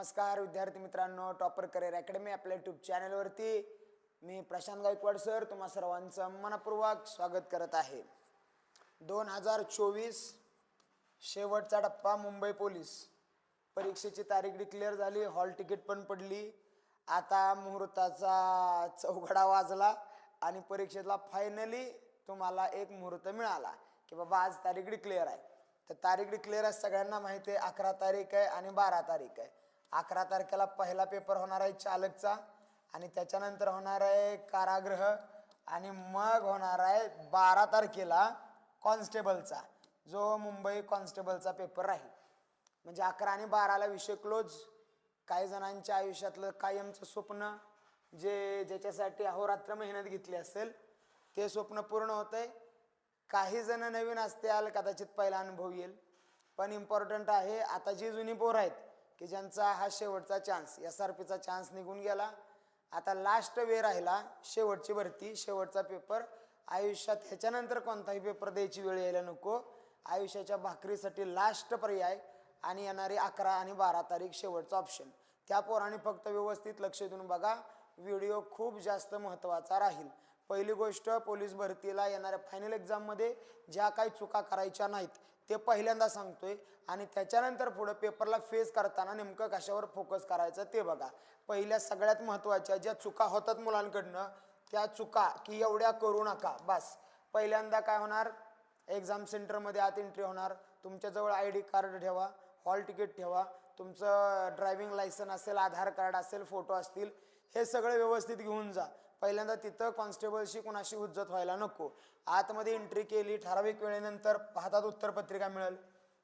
नमस्कार विद्यार्थी मित्रांनो टॉपर करिअर अकॅडमी आपल्या यूट्यूब चॅनलवरती मी प्रशांत गायकवाड सर तुम्हा सर्वांचं मनपूर्वक स्वागत करत आहे. दोन हजार चोवीस शेवटचा टप्पा मुंबई पोलीस. परीक्षेची तारीख डिक्लेअर झाली हॉल तिकीट पण पडली. आता मुहूर्ताचा चौघडा वाजला आणि परीक्षेतला फायनली तुम्हाला एक मुहूर्त मिळाला की बाबा आज तारीख डिक्लेअर आहे. तर तारीख डिक्लेअर आहे सगळ्यांना माहिती आहे अकरा तारीख आहे आणि बारा तारीख आहे. अकरा तारखेला पहिला पेपर होणार आहे चालकचा आणि त्याच्यानंतर होणार आहे कारागृह आणि मग होणार आहे बारा तारखेला कॉन्स्टेबलचा जो मुंबई कॉन्स्टेबलचा पेपर राहील. म्हणजे अकरा आणि बाराला विषय क्लोज काही जणांच्या आयुष्यातलं कायमचं स्वप्न जे ज्याच्यासाठी अहोरात्र मेहनत घेतली असेल ते स्वप्न पूर्ण होतंय. काही जण नवीन असतील कदाचित पहिला अनुभव येईल. पण इम्पॉर्टंट आहे आता जी जुनी पोरं आहेत की ज्यांचा हा शेवटचा चान्स एस आर पीचा चान्स निघून गेला. आता लास्ट वे राहिला शेवटची भरती शेवटचा पेपर आयुष्यात ह्याच्यानंतर कोणताही पेपर द्यायची वेळ यायला नको. आयुष्याच्या भाकरीसाठी लास्ट पर्याय आणि येणारी अकरा आणि बारा तारीख शेवटचा ऑप्शन त्या पोराने फक्त व्यवस्थित लक्ष देऊन बघा व्हिडिओ खूप जास्त महत्त्वाचा राहील. पहिली गोष्ट पोलीस भरतीला येणाऱ्या फायनल एक्झाममध्ये ज्या काही चुका करायच्या नाहीत ते पहिल्यांदा सांगतोय आणि त्याच्यानंतर पुढं पेपरला फेस करताना नेमकं कशावर फोकस करायचं ते बघा. पहिल्या सगळ्यात महत्त्वाच्या ज्या चुका होतात मुलांकडनं त्या चुका की एवढ्या करू नका बस. पहिल्यांदा काय होणार? एक्झाम सेंटरमध्ये आत एंट्री होणार. तुमच्याजवळ आय डी कार्ड ठेवा हॉल तिकीट ठेवा तुमचं ड्रायव्हिंग लायसन असेल आधार कार्ड असेल फोटो असतील हे सगळं व्यवस्थित घेऊन जा. पहिल्यांदा तिथं कॉन्स्टेबलशी कुणाशी हुज्जत व्हायला नको. आतमध्ये एंट्री केली ठराविक वेळेनंतर हातात उत्तरपत्रिका मिळेल.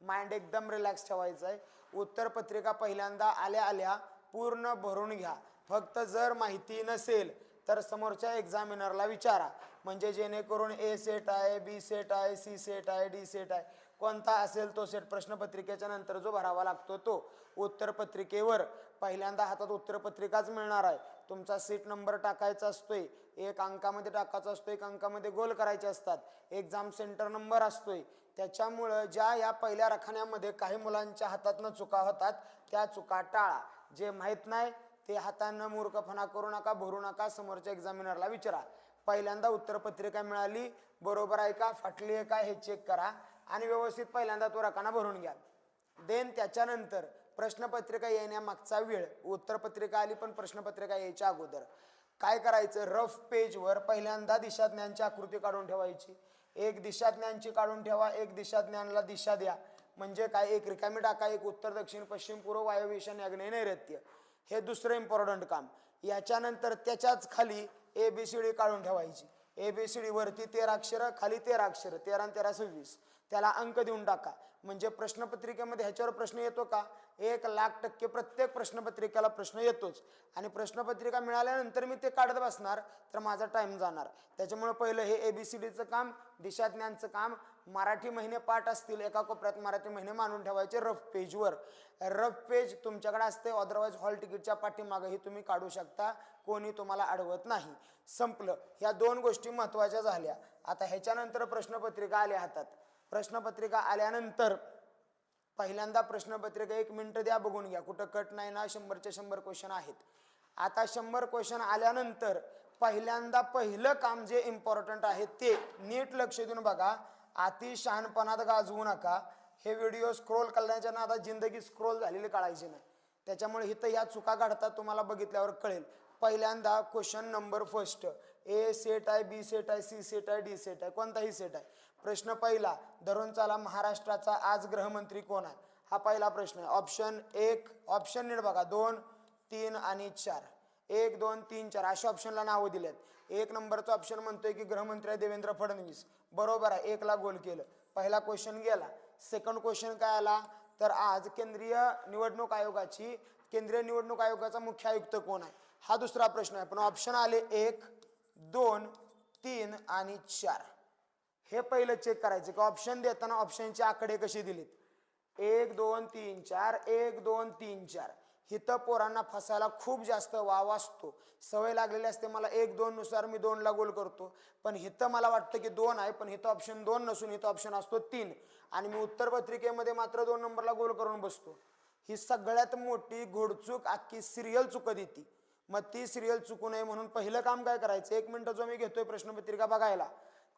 माइंड एकदम रिलॅक्स ठेवायचं आहे उत्तरपत्रिका पहिल्यांदा आल्या आल्या पूर्ण भरून घ्या. फक्त जर माहिती नसेल तर समोरच्या एक्झामिनरला विचारा. म्हणजे जेणेकरून ए सेट आहे बी सेट आहे सी सेट आहे डी सेट आहे. कोणता असेल तो सेट प्रश्नपत्रिकेच्या नंतर जो भरावा लागतो तो उत्तरपत्रिकेवर. पहिल्यांदा हातात उत्तरपत्रिकाच मिळणार आहे. तुमचा सीट नंबर टाकायचा असतोय. एक अंकामध्ये टाकायचा असतो एक अंकामध्ये गोल करायचे असतात. एक्झाम सेंटर नंबर असतोय. त्याच्यामुळं ज्या या पहिल्या रखान्यामध्ये काही मुलांच्या हातातनं चुका होतात त्या चुका टाळा. जे माहीत नाही ते हातानं मूर्खपणा करू नका भरू नका समोरच्या एक्झामिनरला विचारा. पहिल्यांदा उत्तरपत्रिका मिळाली बरोबर आहे का? फाटली आहे का? हे चेक करा. आणि व्यवस्थित पहिल्यांदा तो रकाना भरून घ्या. देन त्याच्यानंतर प्रश्नपत्रिका येण्यामागचा वेळ उत्तरपत्रिका आली पण प्रश्नपत्रिका यायच्या अगोदर. काय करायचं? रफ पेजवर पहिल्यांदा दिशाज्ञांची आकृती काढून ठेवायची. एक दिशाज्ञांची काढून ठेवा एक दिशाज्ञांना दिशा द्या. म्हणजे काय? एक रिकामी टाका एक उत्तर दक्षिण पश्चिम पूर्व वायव्य ईशान्य आग्नेय नैऋत्य. हे दुसरं इम्पॉर्टंट काम. याच्यानंतर त्याच्याच खाली ए बी सी डी काढून ठेवायची. ए बी सी डी वरती तेरा अक्षरं खाली तेरा अक्षरं तेरा तेरा सव्वीस. त्याला अंक देऊन टाका. म्हणजे प्रश्नपत्रिकेमध्ये ह्याच्यावर प्रश्न येतो का? एक लाख टक्के प्रत्येक प्रश्नपत्रिकेला प्रश्न येतोच. आणि प्रश्नपत्रिका मिळाल्यानंतर मी ते काढत बसणार तर माझा टाईम जाणार. त्याच्यामुळे पहिलं हे ए बी सी डीचं काम दिशाज्ञानचं काम. मराठी महिने पाठ असतील एका कोपऱ्यात मराठी महिने मानून ठेवायचे रफ पेजवर रफ पेज तुमच्याकडे असते अदरवाईज हॉल तिकीटच्या पाठीमागंही तुम्ही काढू शकता. कोणी तुम्हाला अडवत नाही. संपलं. ह्या दोन गोष्टी महत्त्वाच्या झाल्या. आता ह्याच्यानंतर प्रश्नपत्रिका आल्या हातात. प्रश्नपत्रिका आल्यानंतर पहिल्यांदा प्रश्नपत्रिका एक मिनटं द्या बघून घ्या. कुठं कट नाही ना शंभरचे शंभर क्वेश्चन आहेत. आता शंभर क्वेश्चन आल्यानंतर पहिल्यांदा पहिलं काम जे इम्पॉर्टंट आहे ते नीट लक्ष देऊन बघा. अति शहाणपणात गाजवू नका. हे व्हिडिओ स्क्रोल करण्याच्या नादात जिंदगी स्क्रोल झालेली काढायची नाही. त्याच्यामुळे इथं या चुका काढतात तुम्हाला बघितल्यावर कळेल. पहिल्यांदा question number first A set आहे बी सेट आहे सी सेट आहे डी सेट आहे कोणताही सेट आहे. प्रश्न पहिला धरून चाला महाराष्ट्राचा आज गृहमंत्री कोण आहे? हा पहिला प्रश्न. आहे ऑप्शन एक ऑप्शन नीट बघा. दोन तीन आणि चार. एक दोन तीन चार. अशा ऑप्शनला नावं दिलेत. एक नंबरचा ऑप्शन म्हणतोय की गृहमंत्री आहे देवेंद्र फडणवीस. बरोबर आहे. एकला गोल केलं. पहिला क्वेश्चन गेला. सेकंड क्वेश्चन काय आला? तर आज केंद्रीय निवडणूक आयोगाची केंद्रीय निवडणूक आयोगाचा मुख्य आयुक्त कोण आहे? हा दुसरा प्रश्न आहे. पण ऑप्शन आले एक दोन तीन आणि चार. हे पहिलं चेक करायचं की? ऑप्शन देताना ऑप्शनचे आकडे कसे दिलेत? एक दोन तीन चार एक दोन तीन चार. हिथं पोरांना फसायला खूप जास्त वाव असतो. सवय लागलेली असते मला एक दोन नुसार मी दोनला गोल करतो. पण हिथं मला वाटतं की दोन आहे पण हिथं ऑप्शन दोन नसून हिथं ऑप्शन असतो तीन. आणि मी उत्तरपत्रिकेमध्ये मात्र दोन नंबरला गोल करून बसतो. ही सगळ्यात मोठी घोडचूक अख्खी सिरियल चुकत येते मग ती सिरियल चुकू नये म्हणून पहिलं काम काय करायचं? एक मिनटं जो मी घेतोय प्रश्नपत्रिका बघायला.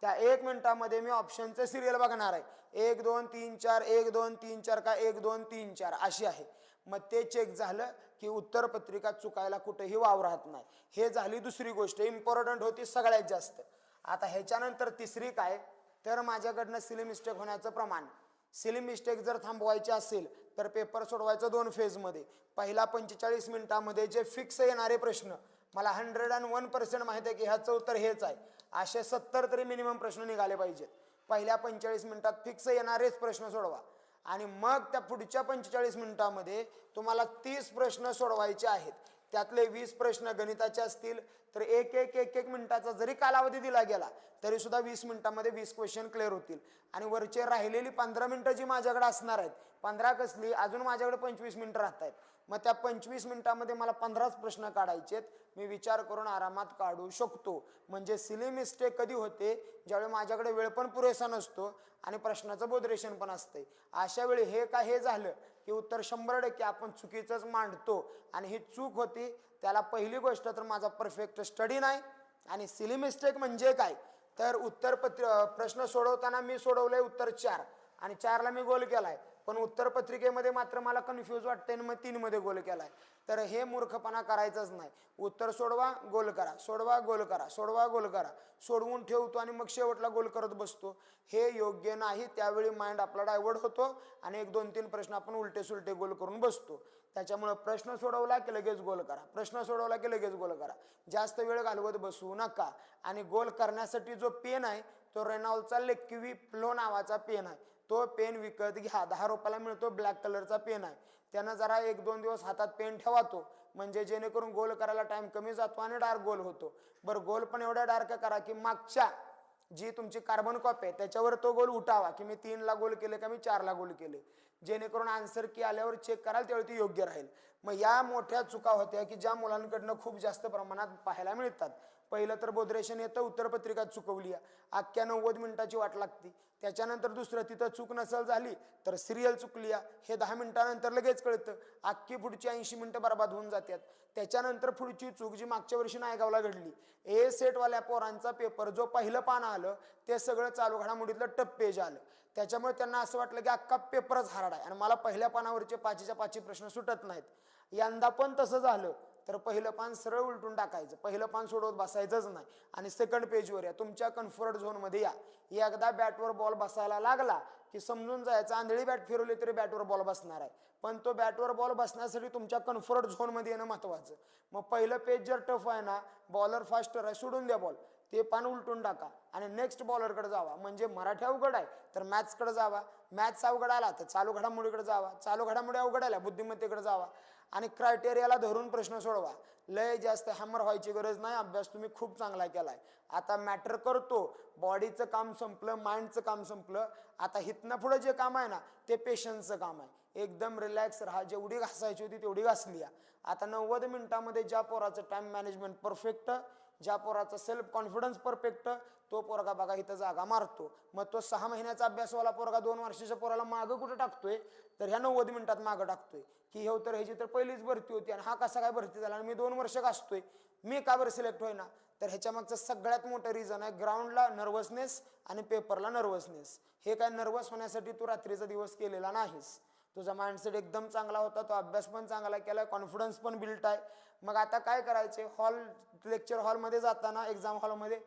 त्या एक मिनिटामध्ये मी ऑप्शनचं सिरियल बघणार आहे. एक दोन तीन चार एक दोन तीन चार का एक दोन तीन चार अशी आहे. मग ते चेक झालं की उत्तर पत्रिका चुकायला कुठेही वाव राहत नाही. हे झाली दुसरी गोष्ट. इम्पॉर्टंट होती सगळ्यात जास्त. आता ह्याच्यानंतर तिसरी काय? तर माझ्याकडनं सिली मिस्टेक होण्याचं प्रमाण. सिली मिस्टेक जर थांबवायची असेल तर पेपर सोडवायचं दोन फेजमध्ये पहिला पंचेचाळीस मिनिटामध्ये जे फिक्स येणारे प्रश्न मला हंड्रेड अँड वन पर्सेंट माहिती आहे की ह्याचं उत्तर हेच आहे. असे सत्तर तरी मिनिमम प्रश्न निघाले पाहिजेत. पहिल्या पंचेचाळीस मिनिटात फिक्स येणारेच प्रश्न सोडवा. आणि मग त्या पुढच्या पंचेचाळीस मिनिटामध्ये तुम्हाला तीस प्रश्न सोडवायचे आहेत. त्यातले वीस प्रश्न गणिताचे असतील तर एक एक एक एक मिनिटाचा जरी कालावधी दिला गेला तरी सुद्धा वीस मिनिटामध्ये वीस क्वेश्चन क्लिअर होतील. आणि वरचे राहिलेली पंधरा मिनिटं जी माझ्याकडे असणार आहेत पंधरा कसली? अजून माझ्याकडे पंचवीस मिनिटं राहत आहेत मग त्या पंचवीस मिनिटामध्ये मला पंधराच प्रश्न काढायचे मी विचार करून आरामात काढू शकतो. म्हणजे सिली मिस्टेक कधी होते? ज्यावेळी माझ्याकडे वेळ पण पुरेसा नसतो आणि प्रश्नाचं बोधरेशन पण असते अशा वेळी हे का हे झालं? की उत्तर शंभर टक्के आपण चुकीचंच मांडतो. आणि ही चूक होती. त्याला पहिली गोष्ट तर माझा परफेक्ट स्टडी नाही. आणि सिली मिस्टेक म्हणजे काय? तर उत्तर पत्र प्रश्न सोडवताना मी सोडवलंय उत्तर चार. आणि चारला मी गोल केलाय. पण उत्तर पत्रिकेमध्ये मात्र मला कन्फ्यूज वाटते आणि मग तीनमध्ये गोल केला आहे तर हे मूर्खपणा करायचंच नाही. उत्तर सोडवा गोल करा. सोडवा गोल करा. सोडवा गोल करा. सोडवून ठेवतो आणि मग शेवटला गोल करत बसतो. हे योग्य नाही. त्यावेळी माइंड आपला डायवर्ट होतो आणि एक दोन तीन प्रश्न आपण उलटे सुलटे गोल करून बसतो. त्याच्यामुळं प्रश्न सोडवला की लगेच गोल करा. प्रश्न सोडवला की लगेच गोल करा. जास्त वेळ घालवत बसू नका. आणि गोल करण्यासाठी जो पेन आहे तो रेनॉलचा लेक्युवी प्लो नावाचा पेन आहे. तो पेन विकत घ्या. दहा रुपयाला मिळतो ब्लॅक कलरचा पेन आहे. त्यानं जरा एक दोन दिवस हातात पेन ठेवा तो म्हणजे जेणेकरून गोल करायला टाईम कमी जातो आणि डार्क गोल होतो. बरं गोल पण एवढा डार्क करा की मागच्या जी तुमची कार्बन कॉपी आहे त्याच्यावर तो गोल उठावा की मी तीनला गोल केले का मी चारला गोल केले. जेणेकरून आन्सर की आल्यावर चेक कराल त्यावेळी ती योग्य राहील. मग या मोठ्या चुका होत्या की ज्या मुलांकडनं खूप जास्त प्रमाणात पाहायला मिळतात. पहिलं तर बोधरेशन येतं उत्तरपत्रिका चुकवली आहे अख्ख्या नव्वद मिनिटाची वाट लागती. त्याच्यानंतर दुसरं तिथं चूक नसल झाली तर सिरियल चुकली आहे हे दहा मिनिटानंतर लगेच कळतं. अख्खी पुढची ऐंशी मिनटं बर्बाद होऊन जातात त्याच्यानंतर पुढची चूक जी मागच्या वर्षी नायगावला घडली ए सेटवाल्या पोरांचा पेपर जो पहिलं पान आलं ते सगळं चालू घडामोडीतलं टप पेज आलं. त्याच्यामुळे त्यांना असं वाटलं की अख्खा पेपरच हार्ड आहे. आणि मला पहिल्या पानावरचे पाचीच्या पाचही प्रश्न सुटत नाहीत. यंदा पण तसं झालं. तर पहिलं पान सरळ उलटून टाकायचं. पहिलं पान सोडवत बसायचंच नाही. आणि सेकंड पेजवर या. तुमच्या कम्फर्ट झोनमध्ये या. एकदा बॅटवर बॉल बसायला लागला की समजून जायचं आंधळी बॅट फिरवली तरी बॅटवर बॉल बसणार आहे. पण तो बॅटवर बॉल बसण्यासाठी तुमच्या कम्फर्ट झोनमध्ये येणं महत्त्वाचं मग पहिलं पेज जर टफ आहे ना बॉलर फास्टर आहे सोडून द्या बॉल ते पान उलटून टाका आणि नेक्स्ट बॉलरकडे जावा. म्हणजे मराठी अवघड आहे तर मॅथ्सकडे जावा. मॅथ्स अवघड आला तर चालू घडामोडीकडे जावा. चालू घडामोडी अवघड आल्या बुद्धिमत्तेकडे जावा. आणि क्रायटेरियाला धरून प्रश्न सोडवा. लय जास्त हॅमर व्हायची गरज नाही अभ्यास तुम्ही खूप चांगला केला आहे आता मॅटर करतो बॉडीचं काम संपलं माइंडचं काम संपलं. आता हिथनं पुढं जे काम आहे ना ते पेशन्सचं काम आहे. एकदम रिलॅक्स राहा. जेवढी घासायची होती तेवढी घासली आता नव्वद मिनिटामध्ये ज्या पोराचं टाइम मॅनेजमेंट परफेक्ट ज्या पोराचा सेल्फ कॉन्फिडन्स परफेक्ट तो पोरगा बघा इथं जागा मारतो. मग तो सहा महिन्याचा अभ्यासवाला पोरगा दोन वर्षाच्या पोराला मागं कुठं टाकतोय? तर ह्या नव्वद मिनिटात मागं टाकतोय. की हे तर ह्याची तर पहिलीच भरती होती आणि हा कसा काय भरती झाला आणि मी दोन वर्ष घासतोय मी का बरं सिलेक्ट होईना? तर ह्याच्यामागचं सगळ्यात मोठं रिझन आहे ग्राउंडला नर्वसनेस आणि पेपरला नर्वसनेस हे काय नर्वस होण्यासाठी तू रात्रीचा दिवस केलेला नाहीस. तुझा माइंडसेट एकदम चांगला होता तो अभ्यास पण चांगला केला कॉन्फिडन्स पण बिल्ट आहे. मग आता काय करायचे? हॉल लेक्चर हॉलमध्ये जाताना एक्झाम हॉलमध्ये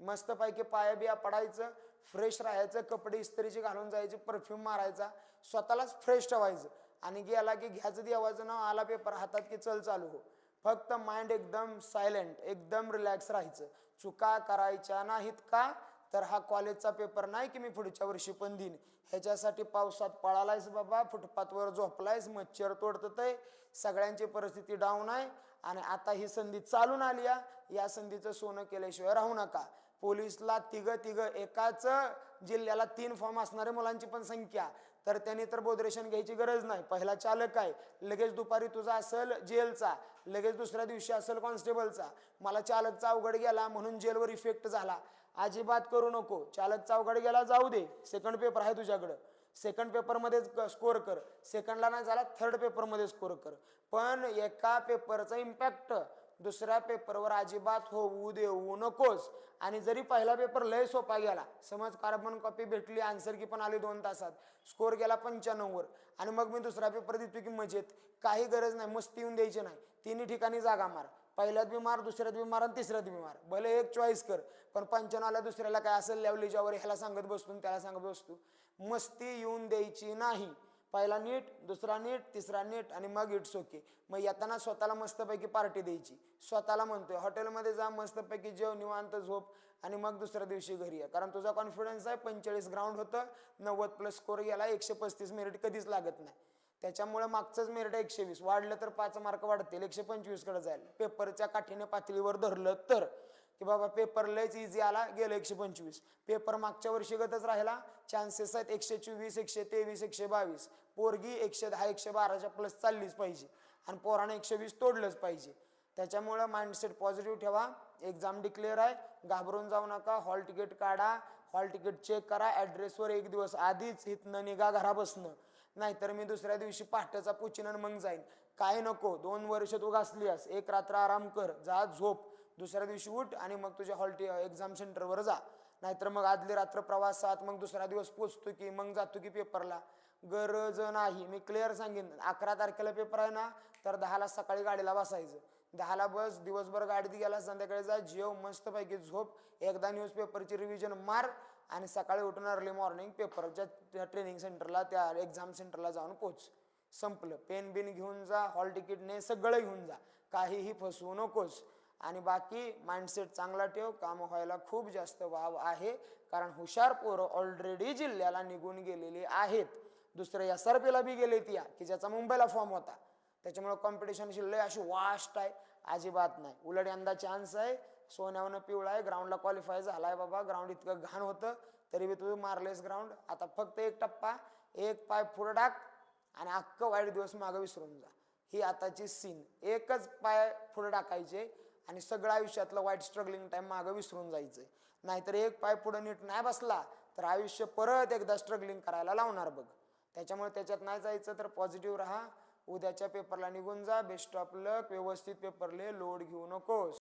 मस्तपैकी पाया बिया पडायचं फ्रेश राहायचं कपडे इस्त्रीचे घालून जायचे परफ्यूम मारायचा स्वतःलाच फ्रेश ठेवायचं. आणि गेला की घ्यायचं देवायचं ना आला पेपर हातात की चल चालू हो. फक्त माइंड एकदम सायलेंट एकदम रिलॅक्स राहायचं. चुका करायच्या नाहीत का? तर हा कॉलेजचा पेपर नाही की मी पुढच्या वर्षी पण देईन. ह्याच्यासाठी पावसात पळालायस बाबा फुटपाथवर झोपलायस मच्छर तोडत आहे सगळ्यांची परिस्थिती डाऊन आहे आणि आता ही संधी चालून आली आहे. या संधीचं सोनं केल्याशिवाय राहू नका. पोलिसला तिघ तिघ एकाच जिल्ह्याला तीन फॉर्म असणाऱ्या मुलांची पण संख्या. तर त्यांनी तर बोधरेशन घ्यायची गरज नाही. पहिला चालक आहे. लगेच दुपारी तुझा असेल जेलचा. लगेच दुसऱ्या दिवशी असेल कॉन्स्टेबलचा. मला चालकचा अवघड गेला म्हणून जेलवर इफेक्ट झाला. अजिबात करू नको. चालकचा अवघड गेला जाऊ दे. सेकंड पेपर आहे तुझ्याकडं. सेकंड पेपरमध्ये स्कोअर कर. सेकंडला नाही झाला थर्ड पेपरमध्ये स्कोअर कर. पण एका पेपरचा इम्पॅक्ट दुसऱ्या पेपरवर अजिबात होऊ देऊ नकोस. आणि जरी पहिला पेपर लय सोपा गेला समज कार्बन कॉपी भेटली आन्सर की पण आली दोन तासात स्कोर गेला पंच्याण्णववर आणि मग मी दुसरा पेपर देतो की मजेत काही गरज नाही मस्ती येऊन द्यायची नाही. तिन्ही ठिकाणी जागा मार. पहिल्यात बी मार दुसऱ्यात बी मार आणि तिसऱ्यात बी मार. भले एक चॉईस कर पण पंच्याण्णवला दुसऱ्याला काय असेल लेवलीच्यावर ह्याला सांगत बसतो आणि त्याला सांगत बसतो. मस्ती येऊन द्यायची नाही. पहिला नीट दुसरा नीट तिसरा नीट आणि मग इट्स ओके मग येताना स्वतःला मस्तपैकी पार्टी द्यायची. स्वतःला म्हणतोय हॉटेलमध्ये जा मस्तपैकी जेव निवांत झोप आणि मग दुसऱ्या दिवशी घरी या. कारण तुझा कॉन्फिडन्स आहे पंचेचाळीस ग्राउंड होतं नव्वद प्लस स्कोर गेला एकशे पस्तीस मिनिट कधीच लागत नाही. त्याच्यामुळे मागचंच मेरिट एकशे वीस. वाढलं तर पाच मार्क वाढतील एकशे पंचवीसकडे जाईल पेपरच्या काठीने पातळीवर धरलं तर. की बाबा पेपर लयच इझी आला गेलं एकशे पंचवीस. पेपर मागच्या वर्षी गतच राहिला चान्सेस आहेत एकशे चोवीस एकशे तेवीस एकशे बावीस. पोरगी एकशे दहा एकशे बाराच्या प्लस चाललीच पाहिजे. आणि पोरानं एकशे वीस तोडलंच पाहिजे. त्याच्यामुळं माइंडसेट पॉझिटिव्ह ठेवा. एक्झाम डिक्लेअर आहे. घाबरून जाऊ नका. हॉल तिकीट काढा. हॉल तिकीट चेक करा. ॲड्रेसवर एक दिवस आधीच इथनं निघा घराबसनं नाहीतर मी दुसऱ्या दिवशी पहाटेचा पुचिनन मग जाईन. काय नको? दोन वर्ष तू घासली एक रात्र आराम कर. जा झोप. दुसऱ्या दिवशी उठ आणि मग तुझ्या हॉल एक्झाम सेंटरवर जा. नाहीतर मग आदली रात्र प्रवासात मग दुसरा दिवस पोचतो की मग जातो की पेपरला. गरज नाही. मी क्लिअर सांगेन. अकरा तारखेला पेपर आहे ना तर दहाला सकाळी गाडीला बसायचं. दहाला बस दिवसभर गाडीत गेला संध्याकाळी जा जेव मस्तपैकी झोप. एकदा न्यूजपेपरची रिव्हिजन मार आणि सकाळी उठून अर्ली मॉर्निंग पेपरच्या ट्रेनिंग सेंटरला त्या एक्झाम सेंटरला जाऊन पोच. संपलं. पेन बिन घेऊन जा हॉल तिकीटने सगळं घेऊन जा. काहीही फसवू नकोस. आणि बाकी माइंडसेट चांगला ठेव काम व्हायला खूप जास्त वाव आहे. कारण हुशार पोरं ऑलरेडी जिल्ह्याला निघून गेलेली आहेत. दुसरं एस आर पीला बी गेले ती की ज्याचा मुंबईला फॉर्म होता. त्याच्यामुळे कॉम्पिटिशन लय अशी वास्ट आहे. अजिबात नाही. उलट यंदा चान्स आहे. सोन्यावनं पिवळा आहे. ग्राउंडला क्वालिफाय झालाय बाबा. ग्राउंड इतकं घाण होतं. तरी बी तू मारलेस ग्राउंड आता फक्त एक टप्पा. एक पाय पुढं टाक आणि अख्खं वाईट दिवस मागं विसरून जा. ही आताची सीन एकच पाय पुढं टाकायचे. आणि सगळं आयुष्यातलं वाईट स्ट्रगलिंग टाइम मागं विसरून जायचं नाहीतर एक पाय पुढं नीट नाही बसला तर आयुष्य परत एकदा स्ट्रगलिंग करायला लावणार बघ. त्याच्यामुळे त्याच्यात नाही जायचं तर पॉझिटिव्ह राहा. उद्याच्या पेपरला निघून जा. बेस्ट ऑफ लक व्यवस्थित पेपरले लोड घेऊ नकोस.